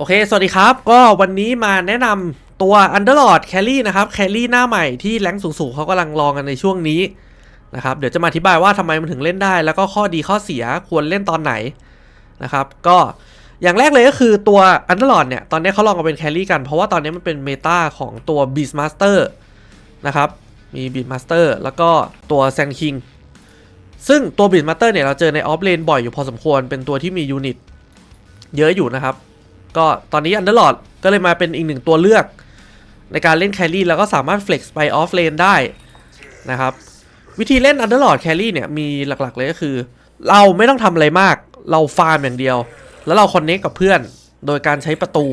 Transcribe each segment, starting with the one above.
โอเค สวัสดีครับ ก็วันนี้มาแนะนำตัว Underlord Carry นะครับ Carry หน้าใหม่ที่แรงสูงๆเขากำลังลองกันในช่วงนี้นะครับ เดี๋ยวจะมาอธิบายว่าทำไมมันถึงเล่นได้ แล้วก็ข้อดีข้อเสียควรเล่นตอนไหนนะครับ ก็อย่างแรกเลยก็คือตัว Underlord เนี่ย ตอนนี้เขาลองกันเป็น Carry กัน เพราะว่าตอนนี้มันเป็นเมตาของตัว Beastmaster นะครับ มี Beastmaster แล้วก็ตัว Sand King ซึ่งตัว Beastmaster เนี่ยเราเจอในออฟเลนบ่อยอยู่พอสมควร เป็นตัวที่มียูนิตเยอะอยู่นะครับ ก็ตอนนี้ Underlord ก็เลยมาเป็นอีกหนึ่งตัวเลือก ในการเล่นแครี่แล้วก็สามารถ flex ไป off lane ได้นะครับ วิธีเล่น Underlord Carry เนี่ยมีหลักๆเลยก็คือ เราไม่ต้องทำอะไรมาก เราฟาร์มอย่างเดียว แล้วเราคอนเน c t กับเพื่อน โดยการใช้ประตู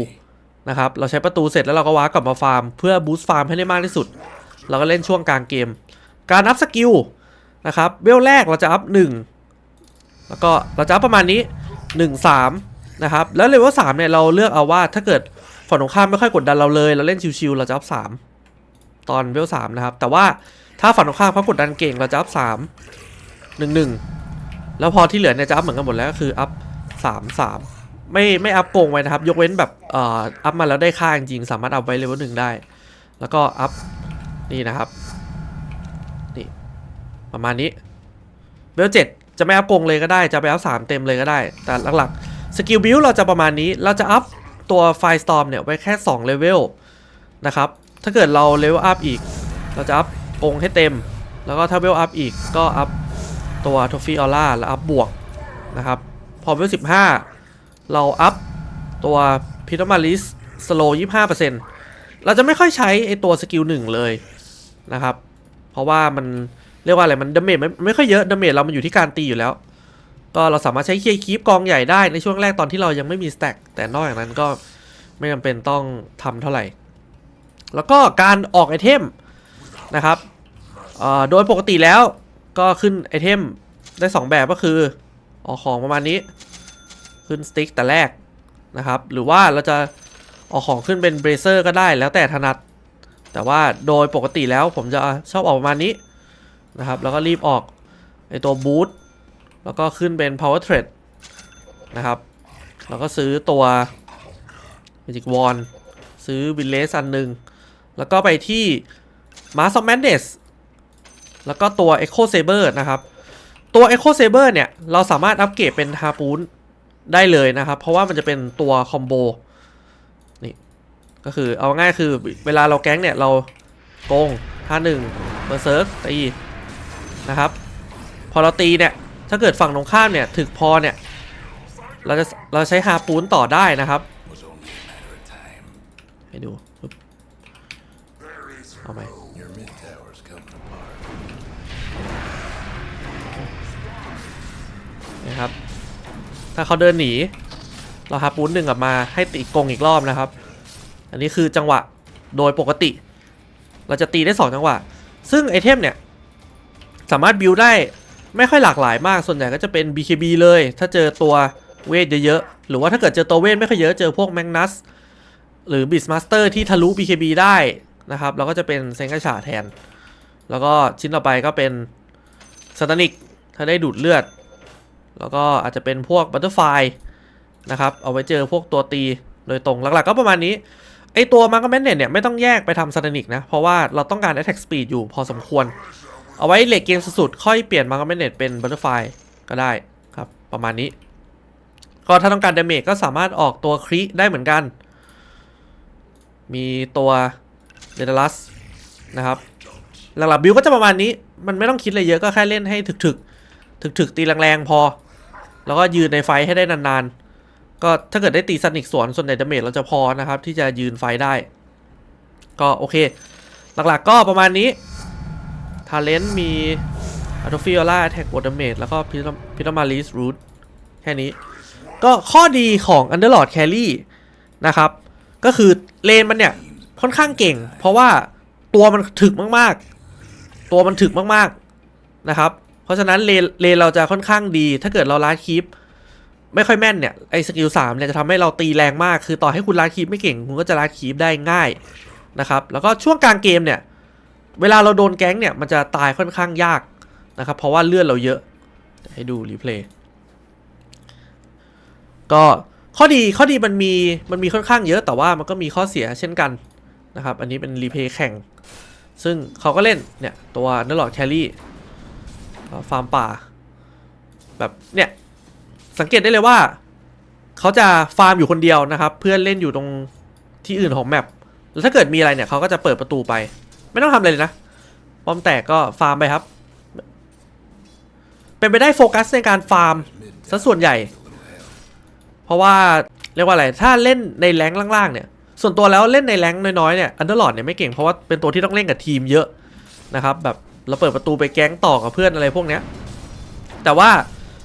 นะครับ เราใช้ประตูเสร็จแล้วเราก็ว้ากลับมาฟาร์ม เพื่อบูสต์ฟาร์มให้ได้มากที่สุด เราก็เล่นช่วงกลางเกม การอัพสกิลนะครับเวลแรกเราจะอัพ1แล้วก็เราจะอัพประมาณนี้ 1 3 นะครับแล้วเลเวลสามเนี่ยเราเลือกเอาว่าถ้าเกิดฝั่งตรงข้ามไม่ค่อยกดดันเราเลย เราเล่นชิวๆเราจะอัพสามตอนเวลสามนะครับ แต่ว่าถ้าฝั่งตรงข้ามเขากดดันเก่งเราจะอัพสามหนึ่งหนึ่งแล้วพอที่เหลือเนี่ยจะอัพเหมือนกันหมดแล้วก็คืออัพสามสามไม่ไม่อัพโกงไว้นะครับ ยกเว้นแบบเอ่ออัพมาแล้วได้ค่าจริงสามารถอัพไว้เลเวลหนึ่งได้ แล้วก็อัพนี่นะครับนี่ประมาณนี้เวลเจ็ดจะไม่อัพโกงเลยก็ได้จะไปอัพสามเต็มเลยก็ได้ แต่หลักๆ สกิลบิลเราจะประมาณนี้ เราจะอัพตัวไฟสตอมเนี่ยไว้แค่2เลเวลนะครับ ถ้าเกิดเราเลเวลอัพอีก เราจะอัพองค์ให้เต็ม แล้วก็ถ้าเวลอัพอีกก็อัพตัวทอฟฟี่ออร่าแล้วอัพบวกนะครับ พอเวล15เราอัพตัวพิทมาลิสสโลยี่ห้าเปอร์เซ็นต์เราจะไม่ค่อยใช้ไอตัวสกิลหนึ่งเลยนะครับ เพราะว่ามันเรียกว่าอะไรมันดาเมจไม่ไม่ค่อยเยอะดาเมจเรามันอยู่ที่การตีอยู่แล้ว ก็เราสามารถใช้เคลียร์คีปกองใหญ่ได้ในช่วงแรกตอนที่เรายังไม่มีสแต็กแต่นอกจากนั้นก็ไม่จำเป็นต้องทำเท่าไหร่ แล้วก็การออกไอเทมนะครับโดยปกติแล้วก็ขึ้นไอเทมได้ 2 แบบก็คือออกของประมาณนี้ ขึ้นสติ๊กแต่แรกนะครับหรือว่าเราจะออกของขึ้นเป็นเบรเซอร์ก็ได้แล้วแต่ถนัด แต่ว่าโดยปกติแล้วผมจะชอบออกประมาณนี้นะครับแล้วก็รีบออกไอตัวบูท แล้วก็ขึ้นเป็น power thread นะครับ แล้วก็ซื้อตัว magic wand ซื้อ village อันหนึ่ง แล้วก็ไปที่ mass of madness แล้วก็ตัว echo saber นะครับ ตัว echo saber เนี่ย เราสามารถอัปเกรดเป็น harpoon ได้เลยนะครับ เพราะว่ามันจะเป็นตัวคอมโบนี่ก็คือเอาง่ายคือเวลาเราแก๊งเนี่ย เราโกงท่าหนึ่งเบอร์เซิร์กตีนะครับ พอเราตีเนี่ย ถ้าเกิดฝั่งตรงข้ามเนี่ยถึกพอเนี่ย เราจะเราใช้ฮาปูนต่อได้นะครับให้ดูเอาไหมนะครับ ถ้าเขาเดินหนี เราฮาปูนหนึ่งกลับมาให้ตีกงอีกรอบนะครับ อันนี้คือจังหวะโดยปกติ เราจะตีได้ 2 จังหวะ ซึ่งไอเทมเนี่ย สามารถบิวได้ ไม่ค่อยหลากหลายมากส่วนใหญ่ก็จะเป็น BKB เลย ถ้าเจอตัวเวทเยอะๆ หรือว่าถ้าเกิดเจอตัวเวทไม่ค่อยเยอะเจอพวกแมกนัสหรือ Beastmaster ที่ทะลุ BKB ได้นะครับเราก็จะเป็นเซงกาชาแทน แล้วก็ชิ้นต่อไปก็เป็นสตานิกถ้าได้ดูดเลือด แล้วก็อาจจะเป็นพวกบัตเตอร์ไฟนะครับเอาไว้เจอพวกตัวตีโดยตรงหลักๆก็ประมาณนี้ไอตัวมาร์กแมนเนี่ยไม่ต้องแยกไปทำสตานิกนะ เพราะว่าเราต้องการ attack speed อยู่พอสมควร เอาไว้เลกเกมสุดๆค่อยเปลี่ยนมาร์กแมนเป็นบัตเตอร์ไฟก็ได้ครับประมาณนี้ ก็ถ้าต้องการดาเมจก็สามารถออกตัวคริได้เหมือนกัน มีตัวเดนลัสนะครับหลักๆบิวก็จะประมาณนี้ มันไม่ต้องคิดอะไรเยอะก็แค่เล่นให้ถึกๆ ถึกๆ ตีแรงๆพอ แล้วก็ยืนในไฟให้ได้นานๆ ก็ถ้าเกิดได้ตีสนิกสวนส่วนใหญ่ดาเมจเราจะพอนะครับ ที่จะยืนไฟได้ ก็โอเค หลักๆก็ประมาณนี้ ทาเลนต์มีอัตฟิโอล่าแท็กบดดเมจแล้วก็พิทามาลิสรูทแค่นี้ ก็ข้อดีของ Underlord Carry นะครับ ก็คือเลนมันเนี่ย ค่อนข้างเก่ง เพราะว่าตัวมันถึกมากๆ ตัวมันถึกมากๆนะครับ เพราะฉะนั้นเลนเลนเราจะค่อนข้างดี ถ้าเกิดเราลาดคีปไม่ค่อยแม่นเนี่ยไอ้สกิลสามเนี่ยจะทำให้เราตีแรงมาก คือต่อให้คุณลาดคีปไม่เก่ง คุณก็จะลาดคีปได้ง่ายนะครับ แล้วก็ช่วงกลางเกมเนี่ย เวลาเราโดนแก๊งเนี่ย มันจะตายค่อนข้างยากนะครับ เพราะว่าเลือดเราเยอะ ให้ดูรีเพลย์ก็ข้อดีข้อดีมันมีมันมีค่อนข้างเยอะแต่ว่ามันก็มีข้อเสียเช่นกันนะครับ อันนี้เป็นรีเพย์แข่ง ซึ่งเขาก็เล่นเนี่ย ตัวนัลลอดแครี่ฟาร์มป่า แบบเนี่ย สังเกตได้เลยว่า เขาจะฟาร์มอยู่คนเดียวนะครับ เพื่อนเล่นอยู่ตรงที่อื่นของแมปแล้วถ้าเกิดมีอะไรเนี่ยเขาก็จะเปิดประตูไป ไม่ต้องทำอะไรเลยนะป้อมแตกก็ฟาร์มไปครับ เป็นไปได้โฟกัสในการฟาร์มซะส่วนใหญ่ เพราะว่าเรียกว่าอะไร ถ้าเล่นในแรงล่างๆเนี่ย ส่วนตัวแล้วเล่นในแรงน้อยๆเนี่ยอันเดอร์ลอดเนี่ยไม่เก่งเพราะว่าเป็นตัวที่ต้องเล่นกับทีมเยอะนะครับ แบบเราเปิดประตูไปแก๊งต่อกับเพื่อนอะไรพวกเนี้ย แต่ว่า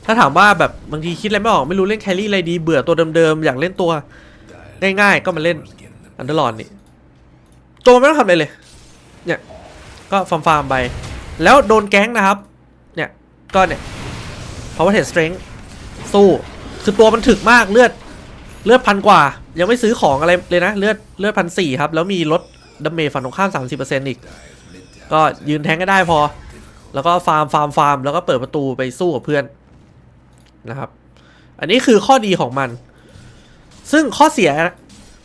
ถ้าถามว่าแบบบางทีคิดอะไรไม่ออกไม่รู้เล่นแครี่อะไรดีเบื่อตัวเดิมๆอยากเล่นตัวง่ายๆ ก็มาเล่นอันเดอร์ลอดนี่ตัวไม่ต้องทำอะไรเลย เนี่ยก็ฟาร์มๆไป แล้วโดนแก๊งนะครับ เนี่ยก็เนี่ย power head strength สู้ คือตัวมันถึกมากเลือดเลือดพันกว่า ยังไม่ซื้อของอะไรเลยนะ เลือดเลือดพันสี่ครับ แล้วมีลดดาเมจฝั่งตรงข้าม 30%อีก ก็ยืนแทงก็ได้พอ แล้วก็ฟาร์มฟาร์มฟาร์มแล้วก็เปิดประตูไปสู้กับเพื่อนนะครับ อันนี้คือข้อดีของมัน ซึ่งข้อเสีย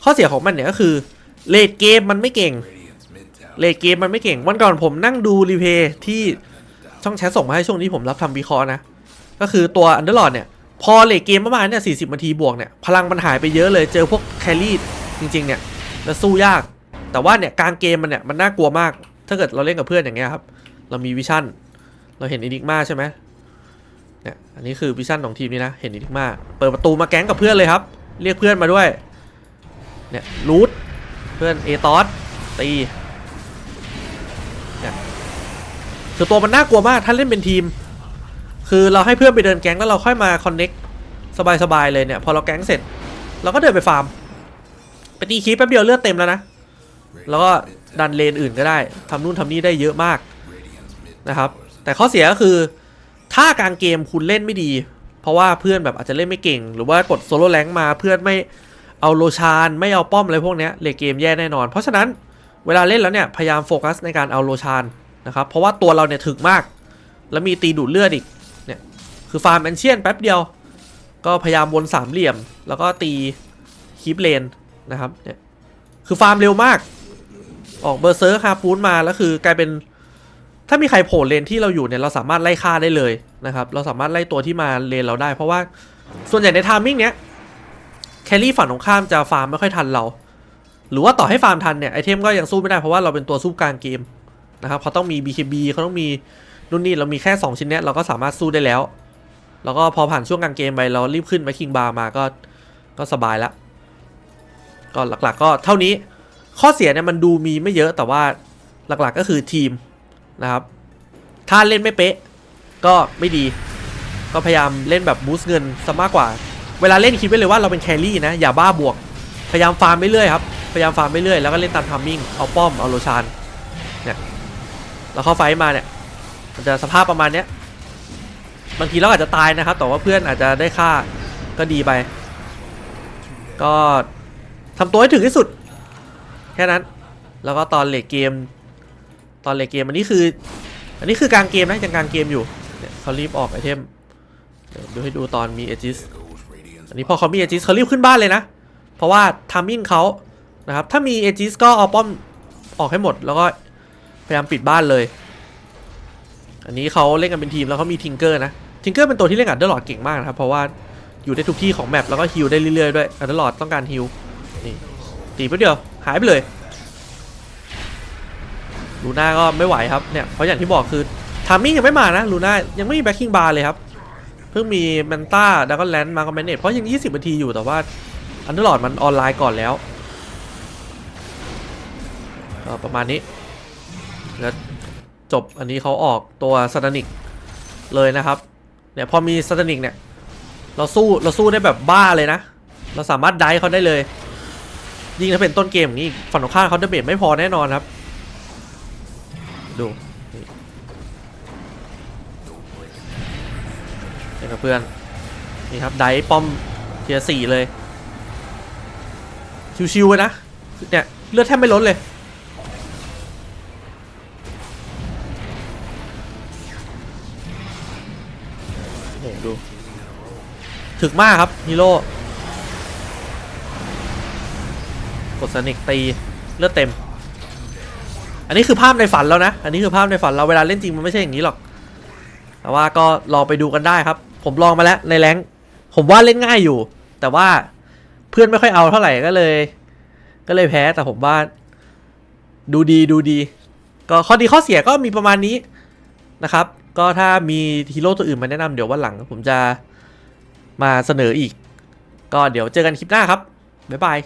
ข้อเสียของมันเนี่ยก็คือเลดเกมมันไม่เก่ง เลดเกมมันไม่เก่งวันก่อนผมนั่งดูรีเพย์ที่ช่องแชทส่งมาให้ช่วงนี้ผมรับทำวิเคราะห์นะ ก็คือตัวอันเดอร์ลอดเนี่ย พอเลดเกมประมาณเนี่ยสี่สิบนาทีบวกเนี่ย พลังมันหายไปเยอะเลยเจอพวกแครี่จริง ๆ เนี่ย แล้วสู้ยาก แต่ว่าเนี่ยกลางเกมมันเนี่ยมันน่ากลัวมาก ถ้าเกิดเราเล่นกับเพื่อนอย่างเงี้ยครับ เรามีวิชั่น เราเห็นอินิกมาใช่ไหมเนี่ยอันนี้คือวิชั่นของทีมนี้นะเห็นอินิกมาเปิดประตูมาแก๊งกับเพื่อนเลยครับ เรียกเพื่อนมาด้วยเนี่ยรูทเพื่อนเอตอสตี คือตัวมันน่ากลัวมากถ้าเล่นเป็นทีม คือเราให้เพื่อนไปเดินแก๊งแล้วเราค่อยมาคอนเน็กสบายๆเลยเนี่ย พอเราแก๊งเสร็จ เราก็เดินไปฟาร์มไปตีคีปแป๊บเดียวเลือดเต็มแล้วนะ แล้วก็ดันเลนอื่นก็ได้ทำนู่นทำนี่ได้เยอะมากนะครับ แต่ข้อเสียก็คือถ้ากลางเกมคุณเล่นไม่ดี เพราะว่าเพื่อนแบบอาจจะเล่นไม่เก่ง หรือว่ากดโซโล่แรงมาเพื่อนไม่เอาโลชานไม่เอาป้อมอะไรพวกเนี้ยเลเกมแย่แน่นอน เพราะฉะนั้นเวลาเล่นแล้วเนี่ยพยายามโฟกัสในการเอาโลชาน นะครับ เพราะว่าตัวเราเนี่ยถึกมาก แล้วมีตีดูดเลือดอีก เนี่ย คือฟาร์มแอนเชียนแป๊บเดียว ก็พยายามวนสามเหลี่ยม แล้วก็ตีคีปเลนนะครับ เนี่ย คือฟาร์มเร็วมาก ออกเบอร์เซอร์ฮาปูนมา แล้วคือกลายเป็น ถ้ามีใครโผล่เลนที่เราอยู่เนี่ย เราสามารถไล่ฆ่าได้เลยนะครับ เราสามารถไล่ตัวที่มาเลนเราได้ เพราะว่า ส่วนใหญ่ในทามมิ่งเนี้ยแครี่ฝั่งตรงข้ามจะฟาร์มไม่ค่อยทันเรา หรือว่าต่อให้ฟาร์มทันเนี่ยไอเทมก็ยังสู้ไม่ได้เพราะว่าเราเป็นตัวสู้กลางเกม นะครับเขาต้องมี BKB เขาต้องมีนู่นนี่เรามีแค่ 2 ชิ้นเนี้ยเราก็สามารถสู้ได้แล้ว แล้วก็พอผ่านช่วงกลางเกมไปเรารีบขึ้นไปคิงบาร์มาก็ก็สบายละก็หลักๆก็เท่านี้ข้อเสียเนี่ยมันดูมีไม่เยอะแต่ว่าหลักๆก็คือทีมนะครับ ถ้าเล่นไม่เป๊ะก็ไม่ดี ก็พยายามเล่นแบบบูสต์เงินซะมากกว่า เวลาเล่นคิดไว้เลยว่าเราเป็นแครี่นะ อย่าบ้าบวก พยายามฟาร์มไปเรื่อยครับ พยายามฟาร์มไปเรื่อยแล้วก็เล่นตามทามมิ่ง เอาป้อม เอาโลชานเนี่ย เราเข้าไฟมาเนี่ย มันจะสภาพประมาณเนี้ย บางทีเราอาจจะตายนะครับ แต่ว่าเพื่อนอาจจะได้ค่าก็ดีไป ก็ทำตัวให้ถึงที่สุด แค่นั้น แล้วก็ตอนเลทเกม ตอนเลทเกมอันนี้คือ อันนี้คือกลางเกมนะยังกลางเกมอยู่เขารีบออกไอเทมเดี๋ยวดูให้ดูตอนมีเอจิสอันนี้พอเขามีเอจิสเขารีบขึ้นบ้านเลยนะ เพราะว่าทามมิ่งเขานะครับ ถ้ามีเอจิสก็เอาป้อมออกให้หมด แล้วก็ พยายามปิดบ้านเลย อันนี้เขาเล่นกันเป็นทีมแล้วเขามีทิงเกอร์นะ ทิงเกอร์เป็นตัวที่เล่นกับอันเดอร์ลอดเก่งมากนะครับ เพราะว่าอยู่ได้ทุกที่ของแมปแล้วก็ฮิลได้เรื่อยๆด้วยอันเดอร์ลอดต้องการฮิลนี่ตีไปเดียวหายไปเลยลูน่าก็ไม่ไหวครับเนี่ยเพราะอย่างที่บอกคือทามมิ่งยังไม่มานะลูน่ายังไม่มีแบ็คกิ้งบาร์เลยครับเพิ่งมีแมนต้าดักก็แลนด์มากับแมนเนตเพราะยัง 20นาทีอยู่แต่ว่าอันเดอร์ลอดมันออนไลน์ก่อนแล้วประมาณนี้ แล้วจบอันนี้เขาออกตัวสตานิกเลยนะครับเนี่ยพอมีสตานิกเนี่ยเราสู้เราสู้ได้แบบบ้าเลยนะ เราสามารถได้เขาได้เลย ยิ่งถ้าเป็นต้นเกมอย่างนี้ฝั่งตรงข้าเขาเดเบตไม่พอแน่นอนครับ ดูนี่เห็นกับเพื่อนนี่ครับไดฟ์ป้อมเทียสี่เลย ชิวๆเลยนะเนี่ยเลือดแทบไม่ลดเลย ถึกมากครับฮีโร่กดสนิกตีเลือดเต็ม อันนี้คือภาพในฝันแล้วนะ อันนี้คือภาพในฝันเราเวลาเล่นจริงมันไม่ใช่อย่างนี้หรอก แต่ว่าก็ลองไปดูกันได้ครับ ผมลองมาแล้วในแรงผมว่าเล่นง่ายอยู่ แต่ว่าเพื่อนไม่ค่อยเอาเท่าไหร่ก็เลย ก็เลยแพ้แต่ผมว่าดูดีดูดี ก็ข้อดีข้อเสียก็มีประมาณนี้นะครับ ก็ถ้ามีฮีโร่ตัวอื่นมาแนะนำเดี๋ยววันหลังผมจะ มาเสนออีก ก็เดี๋ยวเจอกันคลิปหน้าครับ บ๊ายบาย